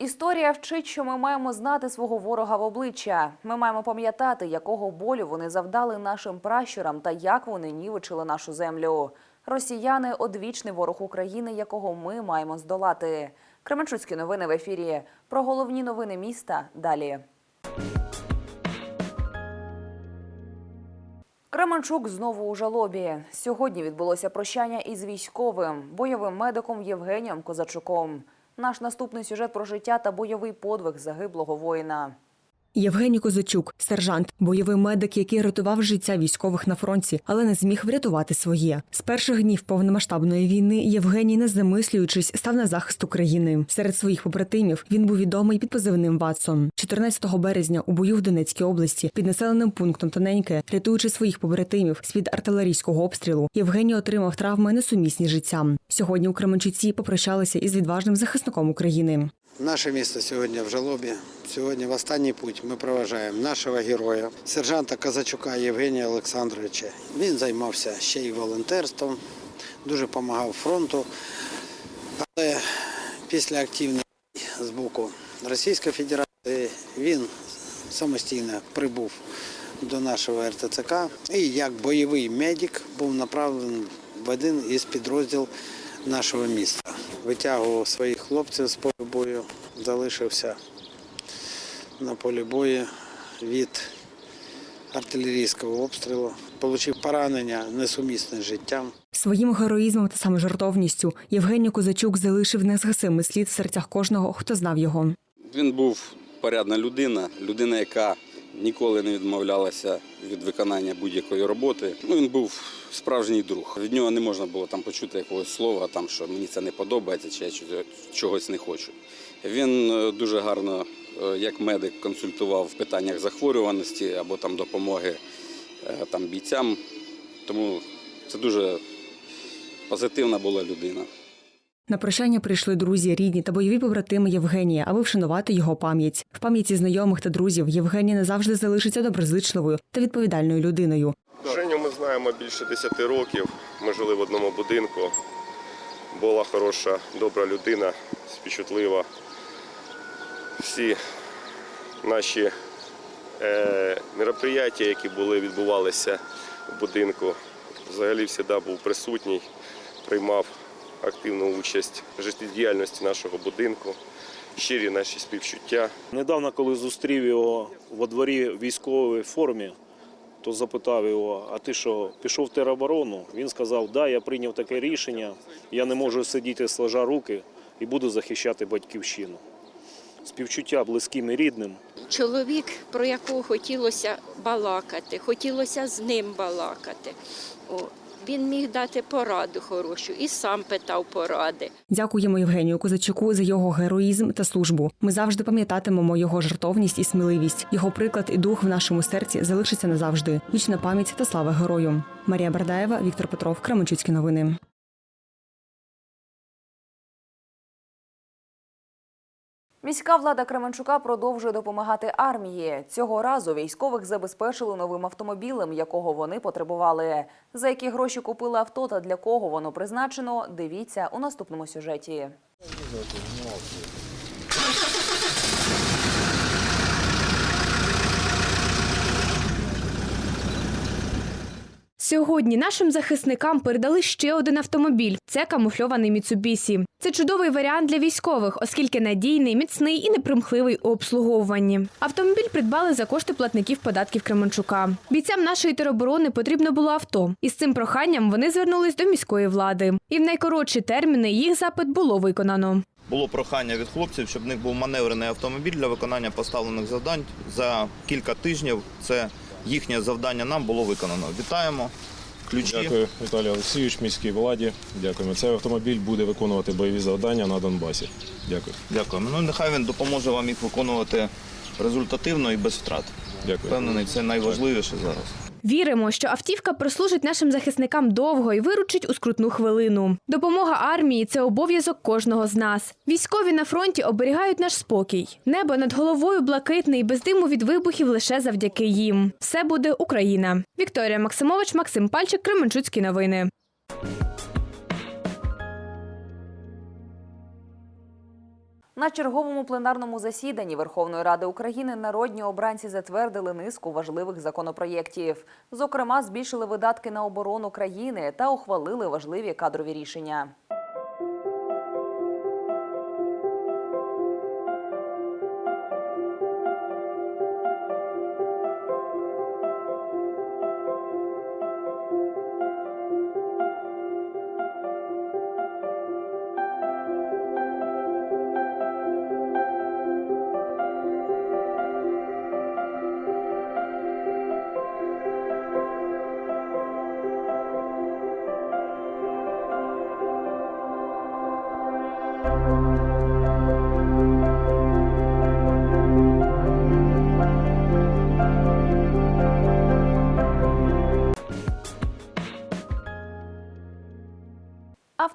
Історія вчить, що ми маємо знати свого ворога в обличчя. Ми маємо пам'ятати, якого болю вони завдали нашим пращурам та як вони нівечили нашу землю. Росіяни одвічний ворог України, якого ми маємо здолати. Кременчуцькі новини в ефірі. Про головні новини міста далі. Кременчук знову у жалобі. Сьогодні відбулося прощання із військовим, бойовим медиком Євгенієм Козачуком. Наш наступний сюжет про життя та бойовий подвиг загиблого воїна. Євгеній Козачук, сержант, бойовий медик, який рятував життя військових на фронті, але не зміг врятувати своє. З перших днів повномасштабної війни Євгеній, не замислюючись, став на захист України. Серед своїх побратимів він був відомий під позивним Ватсон. 14 березня у бою в Донецькій області під населеним пунктом Тоненьке, рятуючи своїх побратимів з під артилерійського обстрілу, Євгеній отримав травми несумісні з життям. Сьогодні у Кременчуці попрощалися із відважним захисником України. Наше місто сьогодні в жалобі. Сьогодні в останній путь ми проважаємо нашого героя, сержанта Казачука Євгенія Олександровича. Він займався ще й волонтерством, дуже допомагав фронту. Але після активної з боку Російської Федерації він самостійно прибув до нашого РТЦК і як бойовий медик був направлений в один із підрозділів нашого міста. Витягував своїх хлопців з бою, залишився на полі бою від артилерійського обстрілу, отримав поранення несумісне з життям. Своїм героїзмом та саможертовністю Євгеній Козачук залишив незгасимий слід в серцях кожного, хто знав його. Він був порядна людина, людина, яка ніколи не відмовлялася від виконання будь-якої роботи. Ну, він був справжній друг. Від нього не можна було там почути якогось слова, там, що мені це не подобається, чи я чогось не хочу. Він е, дуже гарно, е, як медик, консультував в питаннях захворюваності або там допомоги е, там, бійцям. Тому це дуже позитивна була людина. На прощання прийшли друзі, рідні та бойові побратими Євгенія, аби вшанувати його пам'ять. В пам'яті знайомих та друзів Євгеній назавжди залишиться доброзичливою та відповідальною людиною. Женю ми знаємо більше 10 років. Ми жили в одному будинку. Була хороша, добра людина, співчутлива. Всі наші е, мероприятия, які були, відбувалися в будинку, взагалі завжди був присутній, приймав активну участь в життєдіяльності нашого будинку, щирі наші співчуття. Недавно, коли зустрів його во дворі в військовій формі, то запитав його: а ти що, пішов в тероборону? Він сказав, да, я прийняв таке рішення, я не можу сидіти сложа руки і буду захищати батьківщину. Співчуття близьким і рідним. чоловік, про якого хотілося балакати, хотілося з ним балакати. О, він міг дати пораду хорошу і сам питав поради. Дякуємо Євгенію Козачуку за його героїзм та службу. Ми завжди пам'ятатимемо його жертовність і сміливість. Його приклад і дух в нашому серці залишиться назавжди. Вічна пам'ять та слава герою. Марія Бардаєва, Віктор Петров, Кременчуцькі новини. Міська влада Кременчука продовжує допомагати армії. Цього разу військових забезпечили новим автомобілем, якого вони потребували. За які гроші купили авто та для кого воно призначено, дивіться у наступному сюжеті. Сьогодні нашим захисникам передали ще один автомобіль. Це камуфльований Міцубісі. Це чудовий варіант для військових, оскільки надійний, міцний і непримхливий у обслуговуванні. Автомобіль придбали за кошти платників податків Кременчука. Бійцям нашої тероборони потрібно було авто. І з цим проханням вони звернулись до міської влади. І в найкоротші терміни їх запит було виконано. Було прохання від хлопців, щоб в них був маневрений автомобіль для виконання поставлених завдань. За кілька тижнів це їхнє завдання нам було виконано. Вітаємо. Ключі. Дякую, Віталій Олексійович, міській владі. Дякуємо. Цей автомобіль буде виконувати бойові завдання на Донбасі. Дякую. Дякуємо. Ну нехай він допоможе вам їх виконувати результативно і без втрат. Дякую. Впевнений, це найважливіше зараз. Віримо, що автівка прослужить нашим захисникам довго і виручить у скрутну хвилину. Допомога армії це обов'язок кожного з нас. Військові на фронті оберігають наш спокій. Небо над головою блакитне і без диму від вибухів лише завдяки їм. Все буде Україна. Вікторія Максимович, Максим Пальчик, Кременчуцькі новини. На черговому пленарному засіданні Верховної Ради України народні обранці затвердили низку важливих законопроєктів. Зокрема, збільшили видатки на оборону країни та ухвалили важливі кадрові рішення.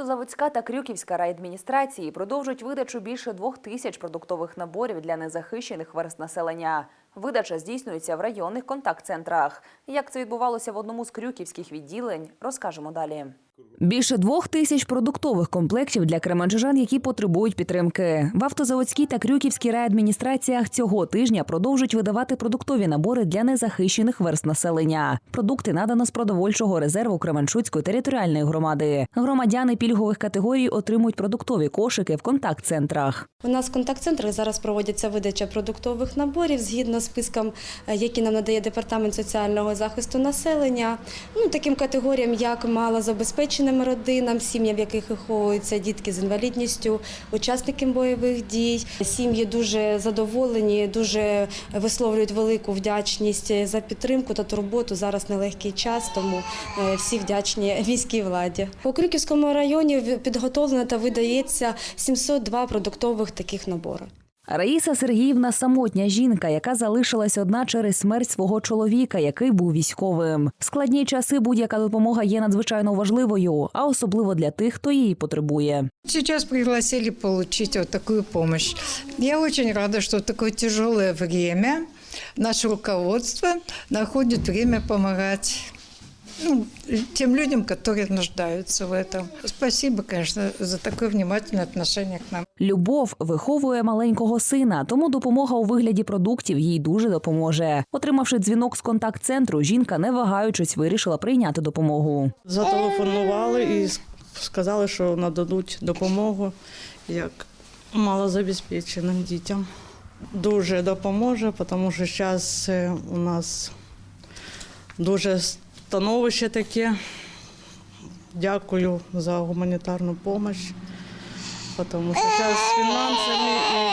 Автозаводська та Крюківська райадміністрації продовжують видачу більше двох тисяч продуктових наборів для незахищених верст населення. Видача здійснюється в районних контакт-центрах. Як це відбувалося в одному з крюківських відділень, розкажемо далі. Більше двох тисяч продуктових комплектів для кременчужан, які потребують підтримки. В автозаводській та крюківській райадміністраціях цього тижня продовжують видавати продуктові набори для незахищених верст населення. Продукти надано з продовольчого резерву Кременчуцької територіальної громади. Громадяни пільгових категорій отримують продуктові кошики в контакт-центрах. У нас в контакт-центрах зараз проводиться видача продуктових наборів згідно з списком, е, які нам надає департамент соціального захисту населення. Ну таким категоріям, як малозабезпеченим родинам, сім'ям, в яких виховуються дітки з інвалідністю, учасники бойових дій. Сім'ї дуже задоволені, дуже висловлюють велику вдячність за підтримку та турботу. Зараз нелегкий час, тому е, всі вдячні міській владі. У Крюківському районі підготовлено та видається 702 продуктових таких набори. Раїса Сергіївна самотня жінка, яка залишилась одна через смерть свого чоловіка, який був військовим. В складні часи будь-яка допомога є надзвичайно важливою, а особливо для тих, хто її потребує. Сейчас пригласили получить вот такую помощь. Я очень рада, что в такое тяжелое время наше руководство находит время помогать ну, тем людям, которые нуждаются в этом. Спасибо, конечно, за такое внимательное отношение к нам. Любов виховує маленького сина, тому допомога у вигляді продуктів їй дуже допоможе. Отримавши дзвінок з контакт-центру, жінка, не вагаючись, вирішила прийняти допомогу. Зателефонували і сказали, що нададуть допомогу як малозабезпеченим дітям. Дуже допоможе, тому що зараз у нас дуже становище таке. Дякую за гуманітарну допомогу, тому що зараз з фінансами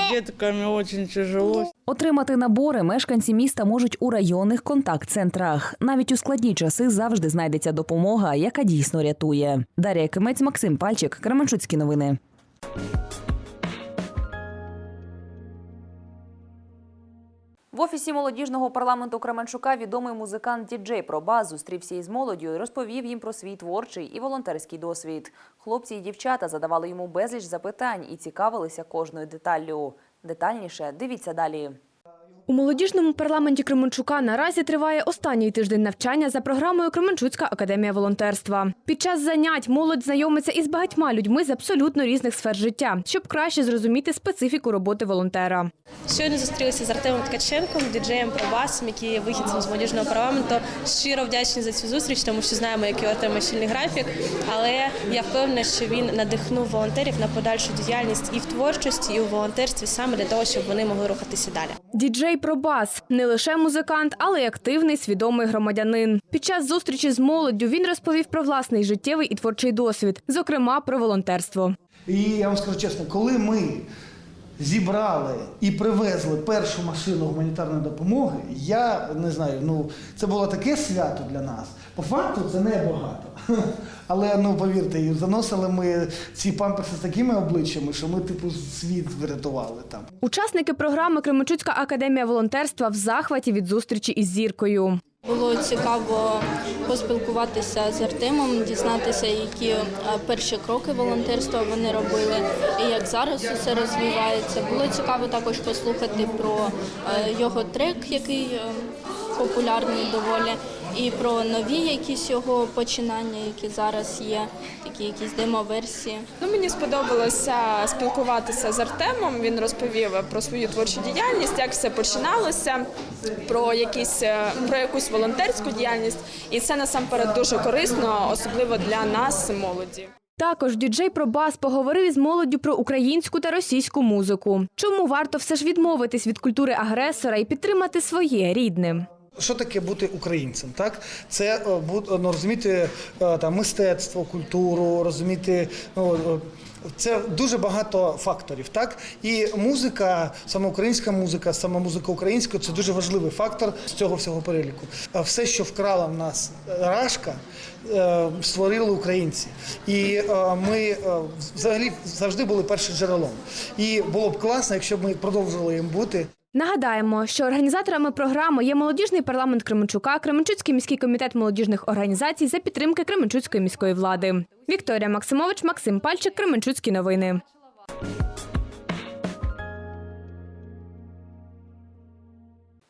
і дітками дуже тяжело. Отримати набори мешканці міста можуть у районних контакт-центрах. Навіть у складні часи завжди знайдеться допомога, яка дійсно рятує. Дар'я Кимець, Максим Пальчик, Кременчуцькі новини. В офісі молодіжного парламенту Кременчука відомий музикант діджей Проба зустрівся із молоддю і розповів їм про свій творчий і волонтерський досвід. Хлопці і дівчата задавали йому безліч запитань і цікавилися кожною деталлю. Детальніше дивіться далі. У молодіжному парламенті Кременчука наразі триває останній тиждень навчання за програмою Кременчуцька академія волонтерства. Під час занять молодь знайомиться із багатьма людьми з абсолютно різних сфер життя, щоб краще зрозуміти специфіку роботи волонтера. Щойно зустрілися з Артемом Ткаченком, діджеєм Пробасом, який є вихідцем з молодіжного парламенту. Щиро вдячні за цю зустріч, тому що знаємо, який у Артема щільний графік. Але я впевнена, що він надихнув волонтерів на подальшу діяльність і в творчості, і у волонтерстві саме для того, щоб вони могли рухатися далі. Діджей Пробас не лише музикант, але й активний свідомий громадянин. Під час зустрічі з молоддю він розповів про власний життєвий і творчий досвід, зокрема про волонтерство. І я вам скажу чесно, коли ми зібрали і привезли першу машину гуманітарної допомоги, я не знаю, ну це було таке свято для нас. По факту це не багато. Але ну повірте, і заносили ми ці памперси з такими обличчями, що ми типу світ врятували там. Учасники програми Кременчуцька академія волонтерства в захваті від зустрічі із зіркою. Було цікаво поспілкуватися з Артемом, дізнатися, які е, перші кроки волонтерства вони робили, і як зараз усе розвивається. Було цікаво також послухати про е, його трек, який е, популярний доволі. І про нові якісь його починання, які зараз є, такі якісь демо-версії. Ну, мені сподобалося спілкуватися з Артемом. Він розповів про свою творчу діяльність, як все починалося, про якісь е, про якусь волонтерську діяльність, і це насамперед дуже корисно, особливо для нас, молоді. Також діджей Пробас поговорив із молоддю про українську та російську музику. Чому варто все ж відмовитись від культури агресора і підтримати своє рідне? Що таке бути українцем? Так, це е, ну, розуміти е, там мистецтво, культуру, розуміти. Ну, е, це дуже багато факторів, так і музика, саме українська музика, саме музика українська це дуже важливий фактор з цього всього переліку. А все, що вкрала в нас рашка, е, створили українці, і е, ми е, взагалі завжди були першим джерелом. І було б класно, якщо б ми продовжували їм бути. Нагадаємо, що організаторами програми є молодіжний парламент Кременчука, Кременчуцький міський комітет молодіжних організацій за підтримки Кременчуцької міської влади. Вікторія Максимович, Максим Пальчик, Кременчуцькі новини. –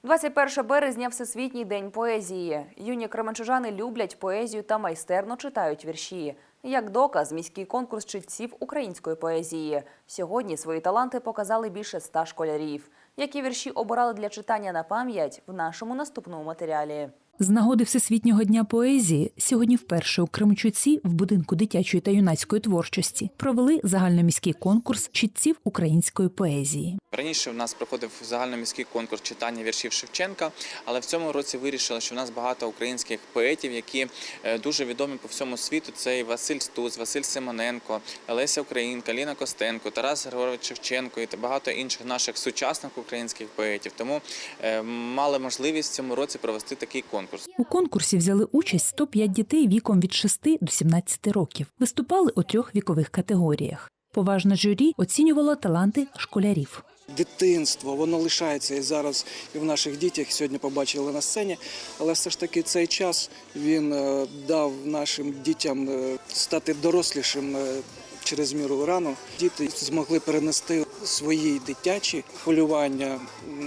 21 березня – Всесвітній день поезії. Юні кременчужани люблять поезію та майстерно читають вірші. Як доказ, міський конкурс читців української поезії. Сьогодні свої таланти показали більше ста школярів. Які вірші обирали для читання на пам'ять в нашому наступному матеріалі. З нагоди Всесвітнього дня поезії сьогодні вперше у Кременчуці в будинку дитячої та юнацької творчості провели загальноміський конкурс читців української поезії. Раніше в нас проходив загальноміський конкурс читання віршів Шевченка, але в цьому році вирішили, що в нас багато українських поетів, які е, дуже відомі по всьому світу. Це і Василь Стус, Василь Симоненко, Леся Українка, Ліна Костенко, Тарас Григорович Шевченко і багато інших наших сучасних українських поетів. Тому е, мали можливість в цьому році провести такий конкурс. У конкурсі взяли участь 105 дітей віком від 6 до 17 років. Виступали у трьох вікових категоріях. Поважне журі оцінювало таланти школярів. дитинство, воно лишається і зараз і в наших дітях сьогодні побачили на сцені. Але все ж таки цей час він е, дав нашим дітям е, стати дорослішим е, через міру рано. Діти змогли перенести свої дитячі хвилювання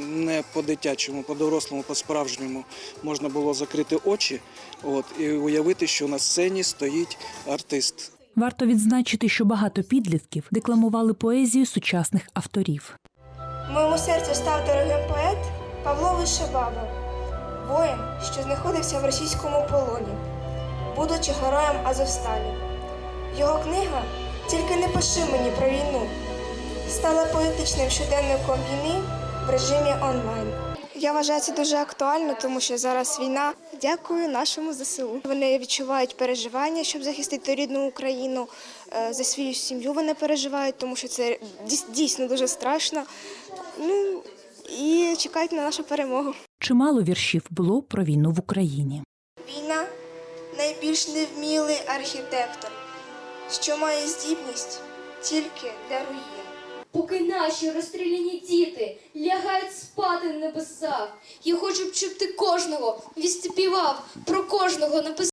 не по-дитячому, по-дорослому, по-справжньому. Можна було закрити очі от, і уявити, що на сцені стоїть артист. Варто відзначити, що багато підлітків декламували поезію сучасних авторів. Моєму серцю став дорогим поет Павло Вишебаба, воїн, що знаходився в російському полоні, будучи героєм Азовсталі. Його книга Тільки не пиши мені про війну стала поетичним щоденником війни в режимі онлайн. Я вважаю це дуже актуально, тому що зараз війна. Дякую нашому ЗСУ. Вони відчувають переживання, щоб захистити рідну Україну. Е, За свою сім'ю вони переживають, тому що це дійсно дуже страшно. Ну і чекають на нашу перемогу. Чимало віршів було про війну в Україні. Війна найбільш невмілий архітектор, що має здібність тільки для руїн. Поки наші розстріляні діти лягають спати на небесах, я хочу, б, щоб ти кожного відспівав, про кожного написав.